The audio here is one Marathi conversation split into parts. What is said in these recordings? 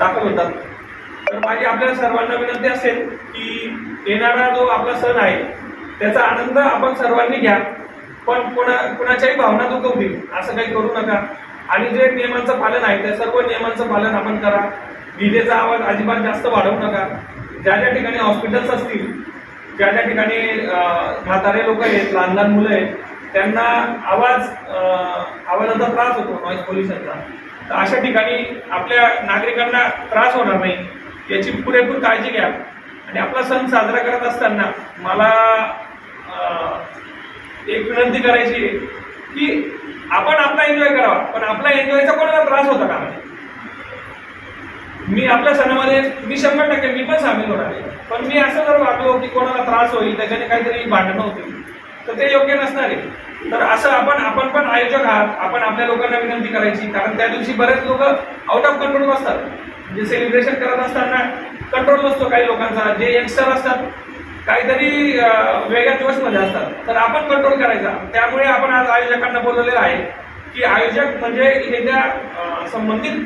दाखल होतात तर माझी आपल्या सर्वांना विनंती असेल की येणारा जो आपला सण आहे त्याचा आनंद आपण सर्वांनी घ्या पण कोणा कोणाच्याही भावना दुखवतील असं काही करू नका. आणि जे नियमांचं पालन आहे त्या सर्व नियमांचं पालन आपण करा. विजेचा आवाज अजिबात जास्त वाढवू नका. ज्या ज्या ठिकाणी हॉस्पिटल्स असतील ज्या ज्या ठिकाणी म्हातारे लोक आहेत लहान लहान मुलं आहेत त्यांना आवाज आवाजाचा त्रास होतो नॉईज पोल्युशनचा तर अशा ठिकाणी आपल्या नागरिकांना त्रास होणार नाही याची पुरेपूर काळजी घ्या. आणि आपला सण साजरा करत असताना मला एक विनंती करायची आहे की आपण आपला एन्जॉय करावा पण आपला एन्जॉयचा कोणाला त्रास होता का? नाही मी आपल्या सणामध्ये मी शंभर टक्के मी पण सामील होणार आहे. पण मी असं जर वाटलो की कोणाला त्रास होईल त्याच्याने काहीतरी भांडणं होतील. तर ते योग्य नसणार. आहे तर असं आपण आपण पण आयोजक आहात. आपण आपल्या लोकांना विनंती करायची. कारण त्या दिवशी बरेच लोक आउट ऑफ कंट्रोल असतात. म्हणजे सेलिब्रेशन करत असताना कंट्रोल नसतो काही लोकांचा. जे यंगस्टर असतात काहीतरी वेगळ्या दिवसमध्ये असतात. तर आपण कंट्रोल करायचा. त्यामुळे आपण आज आयोजकांना बोलवलेलं आहे की आयोजक म्हणजे हे ज्या संबंधित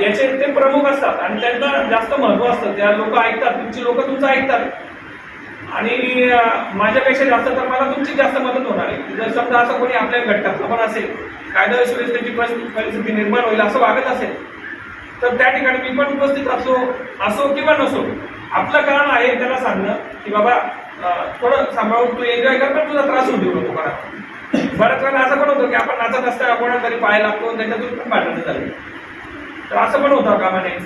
याचे ते प्रमुख असतात. आणि त्यांना जास्त महत्त्व असतं. त्या लोक ऐकतात. तुमची लोक तुमचं ऐकतात. आणि माझ्यापेक्षा जास्त तर मला तुमची जास्त मदत होणार आहे. जर समजा असं कोणी आपल्या घटकात पण असेल कायदा सुव्यवस्थेची परिस्थिती परिस्थिती निर्माण होईल असं वागत असेल तर त्या ठिकाणी मी पण उपस्थित असो असो किंवा नसो आपलं कारण आहे त्याला सांगणं की बाबा थोडं सांभाळून तू एन्जॉय कर पण तुझा त्रास होऊ देऊ नको मला बऱ्याच वेळेला असं पण होतं की आपण नाचत असताना कोणाला तरी पाय लागतो त्याच्यातून पण भांडणं झाली. तर असं पण होतं कामा नये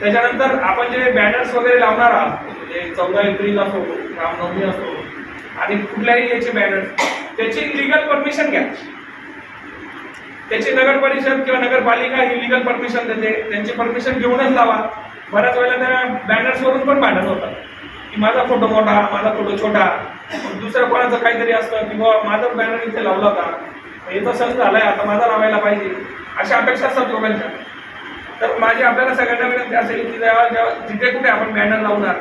त्याच्यानंतर आपण जे बॅनर्स वगैरे लावणार आहात म्हणजे चौदा एप्रिल असो रामनवमी असो आणि कुठल्याही याचे बॅनर्स त्याची लिगल परमिशन घ्या. त्याची नगर परिषद किंवा नगरपालिका ही लिगल परमिशन देते. त्यांची परमिशन घेऊनच लावा. बऱ्याच वेळेला त्या बॅनर्स वरून पण भांडण होतात की माझा फोटो मोठा माझा फोटो छोटा. दुसऱ्या कोणाचं काहीतरी असतं की बाबा माझा बॅनर इथे लावला होता. याचा सण झालाय आता माझा लावायला पाहिजे. अशा अपेक्षा असतात लोकांच्या. तर माझी आपल्याला सगळ्यांना विनंती असेल की जेव्हा जेव्हा जिथे कुठे आपण बॅनर लावणार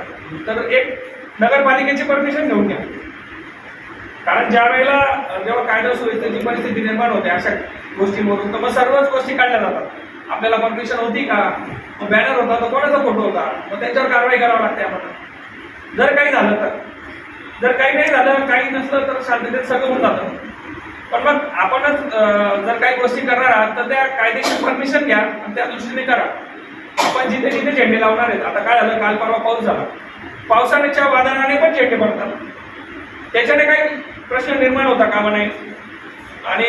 तर एक नगरपालिकेची परमिशन घेऊन घ्या. कारण ज्या वेळेला जेव्हा कायदा सुव्यवस्थेची परिस्थिती निर्माण होते अशा गोष्टींवरून. तर मग सर्वच गोष्टी काढल्या जातात. आपल्याला परमिशन होती का? मग बॅनर होता तर कोणाचा फोटो होता? मग त्यांच्यावर कारवाई करावी लागते आम्हाला जर काही झालं तर. जर काही नाही झालं काही नसलं तर शांततेत सगळं होऊन जातं. पण मग आपणच जर काही गोष्टी करणार आहात तर त्या कायदेशीर परमिशन घ्या आणि त्या दृष्टीने करा. आपण जिथे जिथे झेंडे लावणार आहेत. आता काय झालं? काल परवा पाऊस झाला. पावसाच्या वादनाने पण झेंडे पडतात. त्याच्याने काही प्रश्न निर्माण होता कामा नाही आणि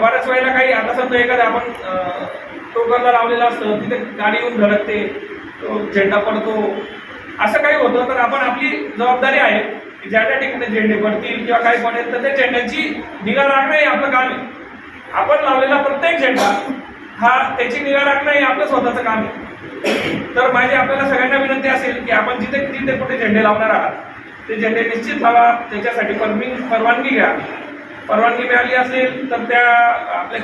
बऱ्याच वेळेला काही आता समजा एखादा आपण टोकरला लावलेला असतं तिथे गाडी येऊन धडकते तो झेंडा पडतो. असं काही होतं तर आपण आपली जबाबदारी आहे. की ज्या त्या ठिकाणी झेंडे पडतील किंवा काही पडेल तर त्या झेंड्याची निगा राखणं हे आपलं काम आहे. आपण लावलेला प्रत्येक झेंडा हा त्याची निगा राखणं हे आपलं स्वतःचं काम आहे. तर माझी आपल्याला सगळ्यांना विनंती असेल की आपण जिथे जिथे कुठे झेंडे लावणार आहात ते झेंडे निश्चित लावा. त्याच्यासाठी परमिंग परवानगी घ्या. परवानगी मिळाली असेल तर त्या आपल्या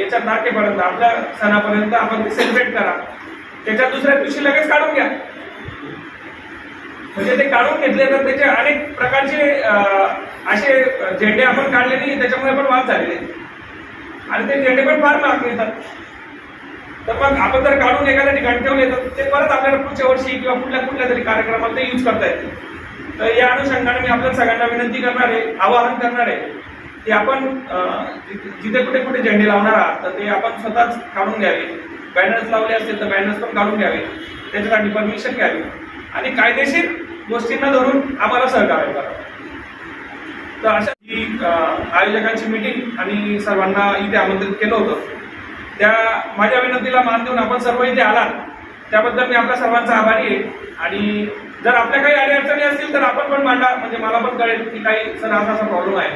याच्या तारखेपर्यंत आपल्या सणापर्यंत आपण सेलिब्रेट करा. त्याच्या दुसऱ्या दिवशी लगेच काढून घ्या. म्हणजे ते काढून घेतले तर त्याचे अनेक प्रकारचे असे झेंडे आपण काढले नाही त्याच्यामुळे पण वाद झालेले आहेत. आणि ते झेंडे पण फार महाग मिळतात. तर मग आपण जर काढून एखाद्या ठिकाणी ठेवले तर ते परत आपल्याला पुढच्या वर्षी किंवा कुठल्या कुठल्या तरी कार्यक्रमात ते यूज करता येते तर या अनुषंगाने मी आपल्या सगळ्यांना विनंती करणार आहे आवाहन करणार आहे की आपण जि- जिथे कुठे कुठे झेंडे लावणार आहात तर ते आपण स्वतःच काढून घ्यावे. बॅनर्स लावले असतील तर बॅनर्स पण काढून घ्यावे. त्याच्यासाठी परमिशन घ्यावी. आणि कायदेशीर गोष्टींना धरून आम्हाला सहकार्य करा. तर अशा ही आयोजकांची मीटिंग आणि सर्वांना इथे आमंत्रित केलं होतं. त्या माझ्या विनंतीला मान देऊन आपण सर्व इथे आलात. त्याबद्दल मी आपल्या सर्वांचा आभारी आहे. आणि जर आपल्या काही अडीअडचणी असतील तर आपण पण मांडा. म्हणजे मला पण कळेल की काही सर असा असा प्रॉब्लेम आहे.